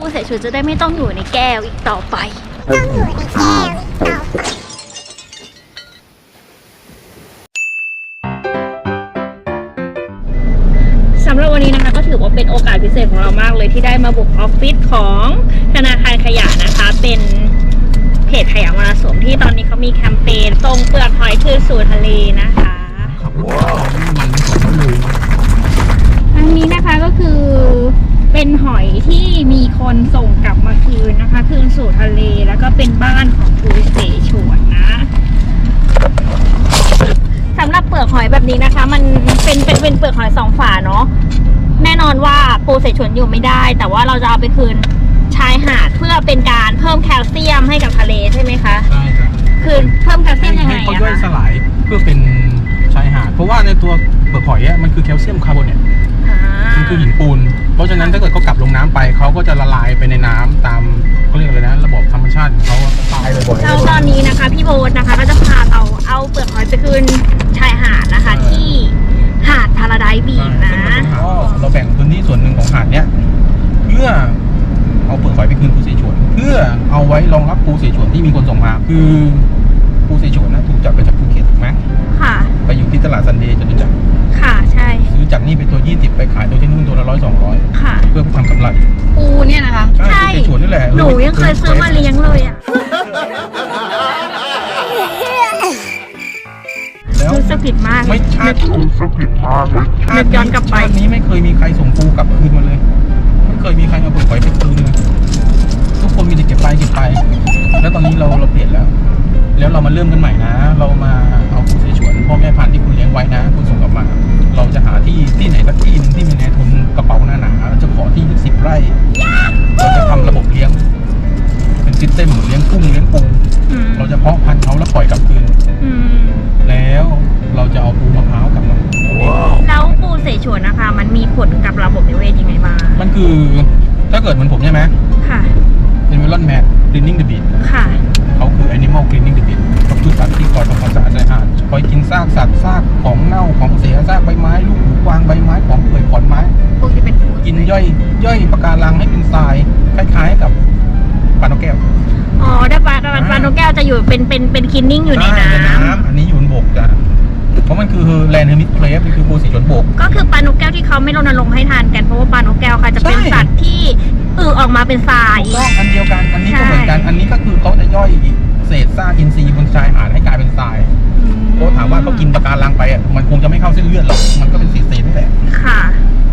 ผู้ใส่ชุดจะได้ไม่ต้องอยู่ในแก้วอีกต่อไปสำหรับวันนี้นะคะก็ถือว่าเป็นโอกาสพิเศษของเรามากเลยที่ได้มาบุกออฟฟิศของธนาคารขยะนะคะเป็นเพจขยะมาสวมที่ตอนนี้เขามีแคมเปญส่งเปลือกหอยคืนสู่ทะเลนะคะ สู่ทะเลแล้วก็เป็นบ้านของปูเสฉวนนะสำหรับเปลือกหอยแบบนี้นะคะ มันเป็นเป็นเป็นเปลือกหอยสองฝาเนาะแน่นอนว่าปูเสฉวนอยู่ไม่ได้ แต่ว่าเราจะเอาไปคืนชายหาดเพื่อเป็นการเพิ่มแคลเซียมให้กับทะเลใช่ไหมคะใช่ครับคืนเพิ่มแคลเซียมยังไงให้เขาอะย่อยสคะลายเพื่อเป็นชายหาด เพราะว่าในตัวเปลือกหอยอะมันคือแคลเซียมคาร์บอเนตอ่ามันคือหินปูน เพราะฉะนั้นถ้าเกิดเขากลับลงน้ำไปเขาก็จะละลายไปในน้ำตาม ชาติของเขาอะตายบ่อยๆ เราตอนนี้นะคะ พี่โบ๊ทนะคะ ก็จะพาเราเอาเปลือกหอยไปคืนชายหาดนะคะ ที่หาดพาราไดซ์บีชนะก็เราแบ่งพื้นที่ส่วนหนึ่งของหาดเนี้ยเพื่อเอาเปลือกหอยไปคืนปูเสฉวน เพื่อเอาไว้รองรับปูเสฉวนที่มีคนส่งมาคือปูเสฉวนนะถูกจับไปจากภูเก็ตถูกไหมค่ะ ไปอยู่ที่ตลาดซันเดย์จตุจักรค่ะใช่ ซื้อ จากนี่เป็นตัวยี่สิบไปขายตัวที่นู่นตัวละร้อยสองร้อยค่ะ เพื่อไปทำกำไรปูเนี่ยนะคะ ใช่ปูเสฉวนนี่แหละหนูยังเคยซื้อมาเลี้ยงเลยอะแล้วรู้สึกผิดมากไม่ชาตินึกย้อนกลับไปชาตินี้ไม่เคยมีใครส่งปูกลับคืนมาเลยไม่เคยมีใครเอาเปลือกหอยไปคืนเลยทุกคนมีแต่เก็บไปเก็บไป แล้วตอนนี้เราเราเปลี่ยนแล้ว แล้วเรามาเริ่มกันใหม่นะ เรามาเอาปูเสฉวนพ่อแม่พันธุ์ที่คุณเลี้ยงไว้นะ คุณส่งกลับมา เราจะหาที่ที่ไหนสักที่หนึงที่มีนายทุน ย่อยย่อยปะการังให้เป็นทรายคล้าย ๆ กับปลานกแก้วอ๋อได้ปลาปลาปลานกแก้วจะอยู่เป็นเป็นเป็นคินนิ่งอยู่ในน้ช่ำอันนี้อยู่บนบกจ้ะเพราะมันคือแลนด์เฮมิสเครฟมันคือปูสีชนบกำก็คือปลานกแก้วที่เขาไม่รณรงค์ให้ทานกันเพราะว่าปลานกแก้วค่ะจะเป็นใช่ สัตว์ที่อึออกมาเป็นทราย ถูกต้องอันเดียวกัน อันนี้ก็ใช่เหมือนกัน อันนี้ก็คือเขาจะย่อยเศษซากอินทรีย์บนชายหาดให้กลายเป็นทรายเพราะถามว่าเขากินปะการังไปอะมันคงจะไม่เข้าเส้นเลือดหรอก มันก็เป็นเศษๆนี่แหละ ค่ะอ๋อ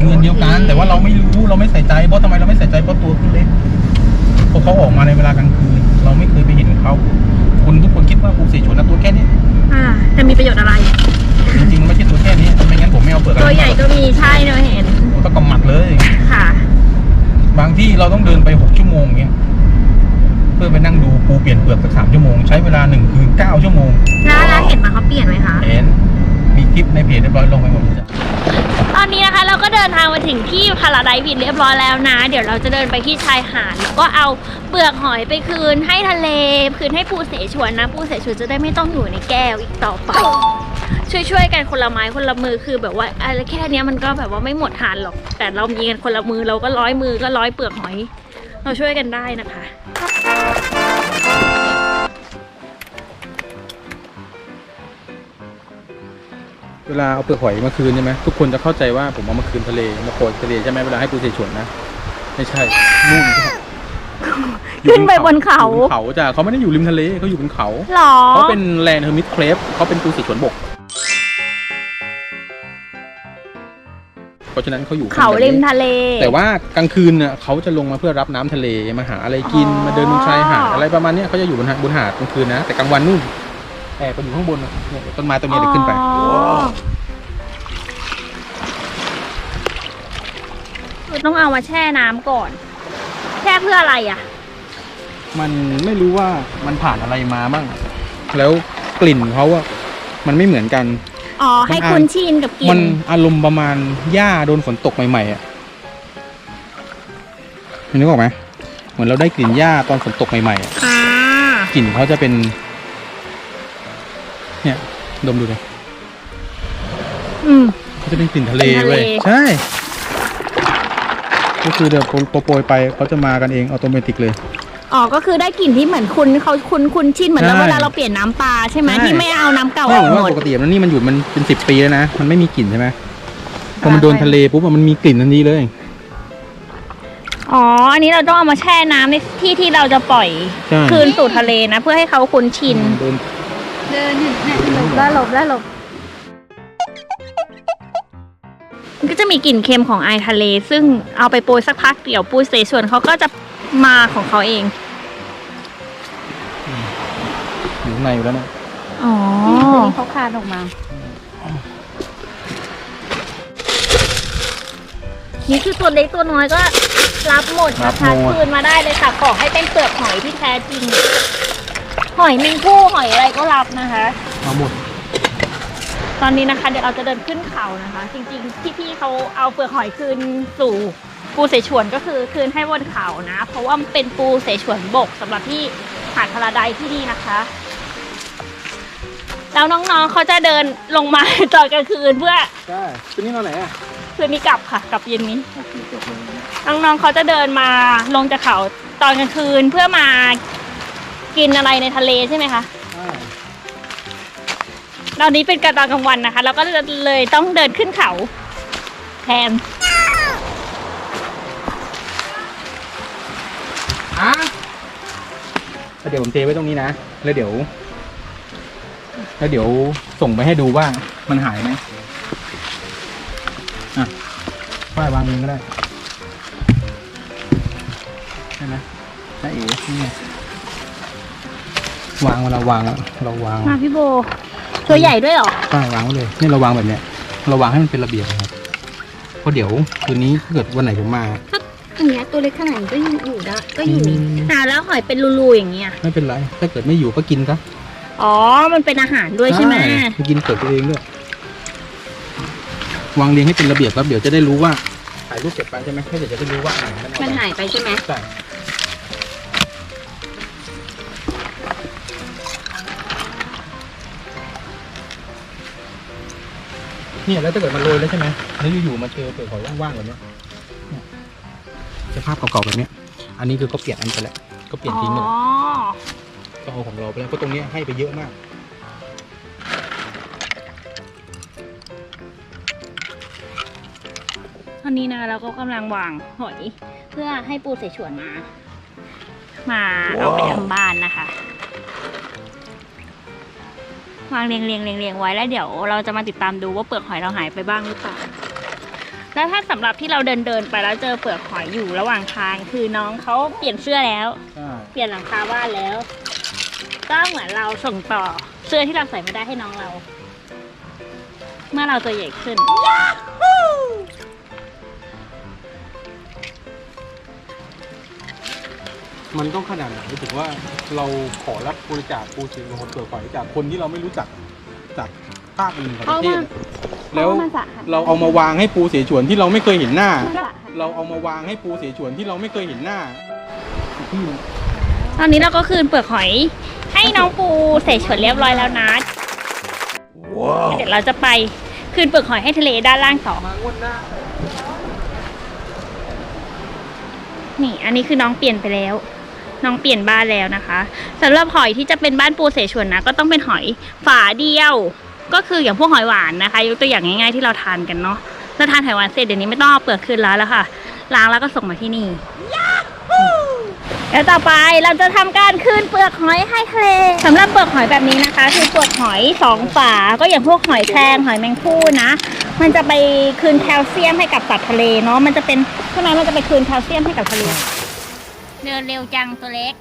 คืออันเดียวกัน แต่ว่าเราไม่รู้เราไม่ใส่ใจเพราะทำไมเราไม่ใส่ใจเพราะตัวเขาเล็กเพราะเขาออกมาในเวลากลางคืนเราไม่เคยไปเห็นเขาคนทุกคนคิดว่าปูเสฉวนนะตัวแค่นี้อ่าจะมีประโยชน์อะไร จริงๆไม่ใช่ตัวแค่นี้ไม่งั้นผมไม่เอาเปลือกตัวใหญ่ก็มีใช่เนอะเห็นต้องกำหมัดเลยค่ะ บางที่เราต้องเดินไปหกชั่วโมงเงี้ยเพื่อไปนั่งดูปูเปลี่ยนเปลือกสักสามชั่วโมงใช้เวลาหนึ่งคืนเก้าชั่วโมงแล้วแล้วเห็นมาเขาเปลี่ยนไหมคะเห็นมีคลิปในเพจเรียบร้อยลงไปหมดเลย เดินทางมาถึงที่พาราไดซ์บีชเรียบร้อยแล้วนะ เดี๋ยวเราจะเดินไปที่ชายหาดแล้วก็เอาเปลือกหอยไปคืนให้ทะเล คืนให้ปูเสฉวนนะ ปูเสฉวนจะได้ไม่ต้องอยู่ในแก้วอีกต่อไป ช่วยๆกันคนละไม้คนละมือคือแบบว่าอะไรแค่เนี้ยมันก็แบบว่าไม่หมดทานหรอก แต่เรามีกันคนละมือเราก็ร้อยมือก็ร้อยเปลือกหอย เราช่วยกันได้นะคะ เวลาเอาเปลือกหอยมาคืนใช่ไหมทุกคนจะเข้าใจว่าผมเอามาคืนทะเลมาโปรยทะเลใช่ไหมเวลาให้ปูเสฉวนนะไม่ใช่นู่นจ้ะอยู่ขึ้นไปบนเขาอยู่บนเขาจ้ะเขาไม่ได้อยู่ริมทะเลเขาอยู่บนเขาหรอเขาเป็นแลนด์เฮอร์มิสเครฟเขาเป็นปูเสฉวนบก เพราะฉะนั้นเขาอยู่เขาริมทะเล แต่ว่ากลางคืนเนี่ยเขาจะลงมาเพื่อรับน้ำทะเลมาหาอะไรกินอ๋อมาเดินบนชายหาดอะไรประมาณเนี้ยเขาจะอยู่บนหาดบนหาดกลางคืนนะแต่กลางวันนู่น แอบไปอยู่ข้างบนน่ะเนี่ยต้นไม้ต้นนี้เดี๋ยวขึ้นไป อ๋อคือต้องเอามาแช่น้ำก่อน แช่เพื่ออะไรอะ มันไม่รู้ว่ามันผ่านอะไรมาบ้าง แล้วกลิ่นเขาอะมันไม่เหมือนกัน อ๋อ ให้มันอ่าน คุ้นชินกับกลิ่มันนอารมณ์ประมาณหญ้าโดนฝนตกใหม่ๆอะนึกออกไหมเหมือนเราได้กลิ่นหญ้าตอนฝนตกใหม่ๆอะอ่ากลิ่นเขาจะเป็น เนี่ย ดมดูเลยอืมเขาจะเป็นกลิ่นทะเลเป็นทะเลเว้ย ใช่เวก็คือเดี๋ยวโปรโปรยไปเขาจะมากันเองอัตโนมัติเลยอ๋อ ก็คือได้กลิ่นที่เหมือนคุณเขาคุณคุณชินเหมือนเราใช่เวลาเราเปลี่ยนน้ำปลาใช่ไหมใช่ที่ไม่เอาน้ำเก่าอไม่อกเหมือนหมว่าดปกติมันนี่มันอยู่มันเป็นสิบปีแล้วนะ มันไม่มีกลิ่นใช่ไหมพอมันอ่าโดนใช่ทะเลปุ๊บอะมันมีกลิ่นทันทีเลย อ๋อ อันนี้เราต้องเอามาแช่น้ำในที่ที่เราจะปล่อยใช่คืนสู่ทะเลนะ เพื่อให้เขาคุ้นชินโดน เดินเนี่ยหลบแล้วหลบแล้วหลบมันก็จะมีกลิ่นเค็มของไอทะเล ซึ่งเอาไปโปรยสักพักเดี๋ยวปูเสฉวนเขาก็จะมาของเขาเอง อยู่ข้างในอยู่แล้วนะอ๋อนี่เขาคานออกมา นี่คือตัวเล็กตัวน้อยก็รับหมดนะคะคืนมาได้เลยค่ะ ขอให้เป็นเปลือกหอยที่แท้จริง หอยแมงผู้หอยอะไรก็รับนะคะ เอาหมด ตอนนี้นะคะ เดี๋ยวเราจะเดินขึ้นเขานะคะ จริงๆที่พี่เขาเอาเปลือกหอยคืนสู่ปูเสฉวนก็คือคืนให้บนเขานะ เพราะว่ามันเป็นปูเสฉวนบกสำหรับที่หาดพาราไดซ์ที่นี่นะคะแล้วน้องๆเขาจะเดินลงมาตอนกลางคืนเพื่อใช่คืนนี้นอนไหนอะคืนนี้กลับค่ะกลับเย็นนี้น้องๆเขาจะเดินมาลงจากเขาตอนกลางคืนเพื่อมา กินอะไรในทะเลใช่ไหมคะตอนนี้เป็นการตอนกลางวันนะคะแล้วก็เลยต้องเดินขึ้นเขาแทนอะเดี๋ยวผมเทไว้ตรงนี้นะ แล้วเดี๋ยว แล้วเดี๋ยวส่งไปให้ดูว่ามันหายไหมอะป้ายวางเองก็ได้ใช่ไหมใช่เอ๋นี่ไง วางเวลาวางอะเราวางมาพี่โบ ตัวใหญ่ด้วยเหรอป้าวางไว้เลยนี่เราวางแบบเนี้ยเราวางให้มันเป็นระเบียบนะครับเพราะเดี๋ยวคืนนี้ถ้าเกิดวันไหนผมมา อย่างเงี้ยตัวเล็กขนาดนี้ก็ยังอยู่ได้ก็อยู่นี่อ่าแล้วหอยเป็นรูๆอย่างเงี้ย ไม่เป็นไร ถ้าเกิดไม่อยู่ก็กินซะอ๋อ มันเป็นอาหารด้วยใช่ไหมมันกินเกิดตัวเองด้วยวางเรียงให้เป็นระเบียบครับเดี๋ยวจะได้รู้ว่าถ่ายรูปเก็บไปใช่ไหมให้เดี๋ยวจะได้รู้ว่าอันไหนมันเอามันไปหายไปใช่ไหม ใช่ เนี่ยแล้วถ้าเกิดมันโรยแล้วใช่ไหมแล้วอยู่ๆมาเจอเปลือกหอยว่างๆแบบเนี้ยเนี่ยสภาพเก่าๆแบบเนี้ย อันนี้คือก็เปลี่ยนอันไปแล้วก็เปลี่ยนทิ้งไปอ๋แล้วอก็เอาของเราไปแล้วเพราะตรงเนี้ยให้ไปเยอะมาก ตอนนี้นะเราก็กำลังวางหอย เพื่อให้ปูเสฉวนมา มาเอาไปทำบ้านนะคะ วางเรียงเรียงเรียงเรียงไว้แล้วเดี๋ยวเราจะมาติดตามดูว่าเปลือกหอยเราหายไปบ้างหรือเปล่าแล้วถ้าสำหรับที่เราเดินเดินไปแล้วเจอเปลือกหอยอยู่ระหว่างทาง คือน้องเขาเปลี่ยนเสื้อแล้วใช่เปลี่ยนหลังคาบ้านแล้ว ก็เหมือนเราส่งต่อเสื้อที่เราใส่ไม่ได้ให้น้องเรา เมื่อเราตัวใหญ่ขึ้น มันต้องขนาดไหนถึงว่าเราขอรับบริจาคปูสิงห์เปลือกหอยจากคนที่เราไม่รู้จักจากภาคอื่นของประเทศแล้วเพราะว่ามันสะอาดเราเอามาวางให้ปูเสฉวนที่เราไม่เคยเห็นหน้ามันสะอาดเราเอามาวางให้ปูเสฉวนที่เราไม่เคยเห็นหน้าที่มันตอนนี้เราก็คืนเปลือกหอย ให้น้องปูเสฉวนเรียบร้อยแล้วนะเดี๋ยวเราจะไปคืนเปลือกหอยให้ทะเลด้านล่างต่อมางวดหน้านี่ อันนี้คือน้องเปลี่ยนไปแล้ว น้องเปลี่ยนบ้านแล้วนะคะสำหรับหอยที่จะเป็นบ้านปูเสฉวนนะก็ต้องเป็นหอยฝาเดียว ก็คืออย่างพวกหอยหวานนะคะ ยกตัวอย่างง่ายๆที่เราทานกันเนาะถ้าทานหอยหวานเสร็จเดี๋ยวนี้ไม่ต้องเอาเปลือกคืนแล้วแล้วค่ะ ล้างแล้วก็ส่งมาที่นี่แล้วต่อไปเราจะทำการคืนเปลือกหอยให้ทะเลสำหรับเปลือกหอยแบบนี้นะคะ คือเปลือกหอยสองฝา ก็อย่างพวกหอยแครงหอยแมงผู้นะ มันจะไปคืนแคลเซียมให้กับสัตว์ทะเลเนาะ มันจะเป็นข้างในมันจะไปคืนแคลเซียมให้กับทะเล เดินเร็วจังตัวเล็ก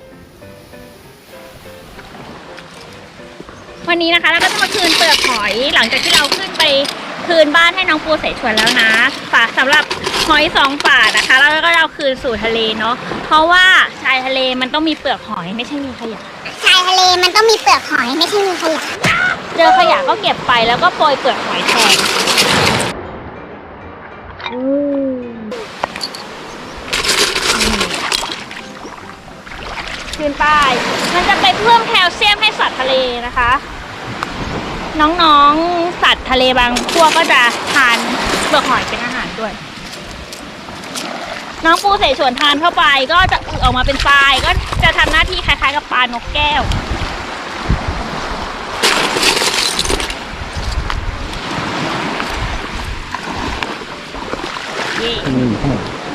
วันนี้นะคะเราก็จะมาคืนเปลือกหอยหลังจากที่เราขึ้นไปคืนบ้านให้น้องปูเสฉวนแล้วนะฝาสำหรับหอยสองฝานะคะ แล้วก็เราคืนสู่ทะเลเนาะเพราะว่าชายทะเลมันต้องมีเปลือกหอยไม่ใช่มีขยะชายทะเลมันต้องมีเปลือกหอยไม่ใช่มีขยะเจอขยะก็เก็บไปแล้วก็โปรยเปลือกหอยแทน ขึ้นไป มันจะไปเพิ่มแคลเซียมให้สัตว์ทะเลนะคะ น้องๆสัตว์ทะเลบางพวกก็จะทานเปลือกหอยเป็นอาหารด้วย น้องปูเสฉวนทานเข้าไปก็จะอึออกมาเป็นทรายก็จะทำหน้าที่คล้ายๆ กับปลานกแก้วเย่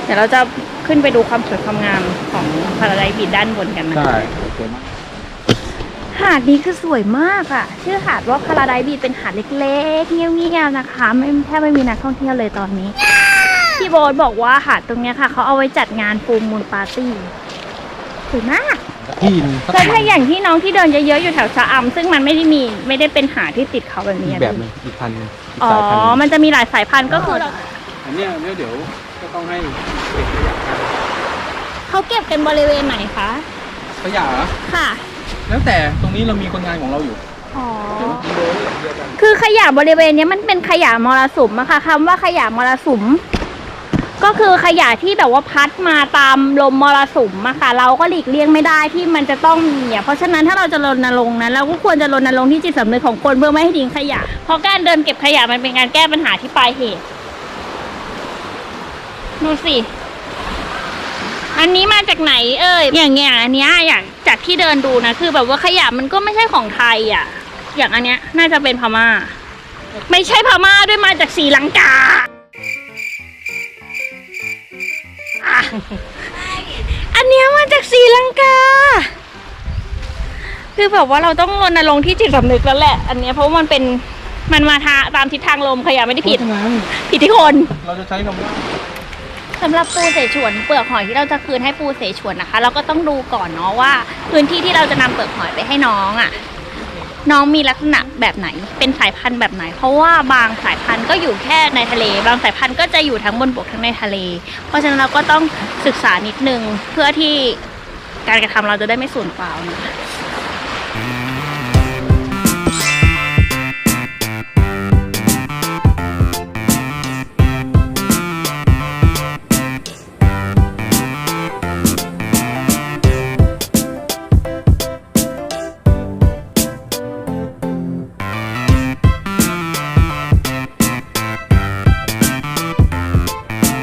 เดี๋ยวเราจะขึ้นไปดูความสวยความงามของพาราไดบีดด้านบนกันนะใช่สวยมากหาดนี้คือสวยมากอะ่ะ ชื่อหาดว่าพาราไดบีดเป็นหาดเล็กๆ เงียบๆนะคะ ไม่แทบไม่มีนักท่องเที่ยวเลยตอนนี้ พี่โบ๊ทบอกว่าหาดตรงเนี้ยค่ะ เขาเอาไว้จัดงานฟูลมูลปาร์ตี้สวยมากที่หนึงสักแล้วถ้าอย่างที่น้องที่เดินเยอะๆอยู่แถวชะอำซึ่งมันไม่ได้มีไม่ได้เป็นหาดที่ติดเขาแบบอีนี้กอะแบบหนึงอีกพันหนึงอีกอ๋อ สายพันธุ์หนึ่งมันจะมีหลายสายพันธุ์ก็คือเราอันเนี้ยเนี่ยเดี๋ยว ก็ต้องให้เก็บขยะกันเขาเก็บกันบริเวณไหนคะขยะเหรอค่ะ แล้วแต่ตรงนี้เรามีคนงานของเราอยู่อ๋อเดี๋ยวกิโลเดียวกันคือขยะบริเวณเนี้ยมันเป็นขยะมรสุมอะค่ะคำว่าขยะมรสุม ก็คือขยะที่แบบว่าพัดมาตามลมมรสุมอะค่ะ เราก็หลีกเลี่ยงไม่ได้ที่มันจะต้องมีอะเพราะฉะนั้นถ้าเราจะรณรงค์นะเราก็ควรจะรณรงค์ที่จิตสำนึกของคนเพื่อไม่ให้ทิ้งขยะ เพราะการเดินเก็บขยะมันเป็นการแก้ปัญหาที่ปลายเหตุ ดูสิ อันนี้มาจากไหนเอ่ย อย่างเงี้ยอันเนี้ยอย่างจากที่เดินดูนะ คือแบบว่าขยะมันก็ไม่ใช่ของไทยอะ อย่างอันเนี้ย น่าจะเป็นพม่า ไม่ใช่พม่าด้วยมาจากศรีลังกาอะอันเนี้ยมาจากศรีลังกา คือแบบว่าเราต้องรณรงค์ที่จิตสำนึกแล้วแหละ อันเนี้ยเพราะว่ามันเป็นมันมาทาตามทิศทางลมขยะไม่ได้ผิดเพราะฉะนั้นผิดที่คน เราจะใช้คำว่า สำหรับปูเสฉวนเปลือกหอยที่เราจะคืนให้ปูเสฉวนนะคะ เราก็ต้องดูก่อนเนาะว่า พื้นที่ที่เราจะนำเปลือกหอยไปให้น้องอะ่ะน้องมีลักษณะแบบไหน เป็นสายพันธุ์แบบไหน เพราะว่าบางสายพันธุ์ก็อยู่แค่ในทะเล บางสายพันธุ์ก็จะอยู่ทั้งบนบกทั้งในทะเล เพราะฉะนั้นเราก็ต้องศึกษานิดนึงเพื่อที่การกระทำเราจะได้ไม่สูญเปล่านะคะ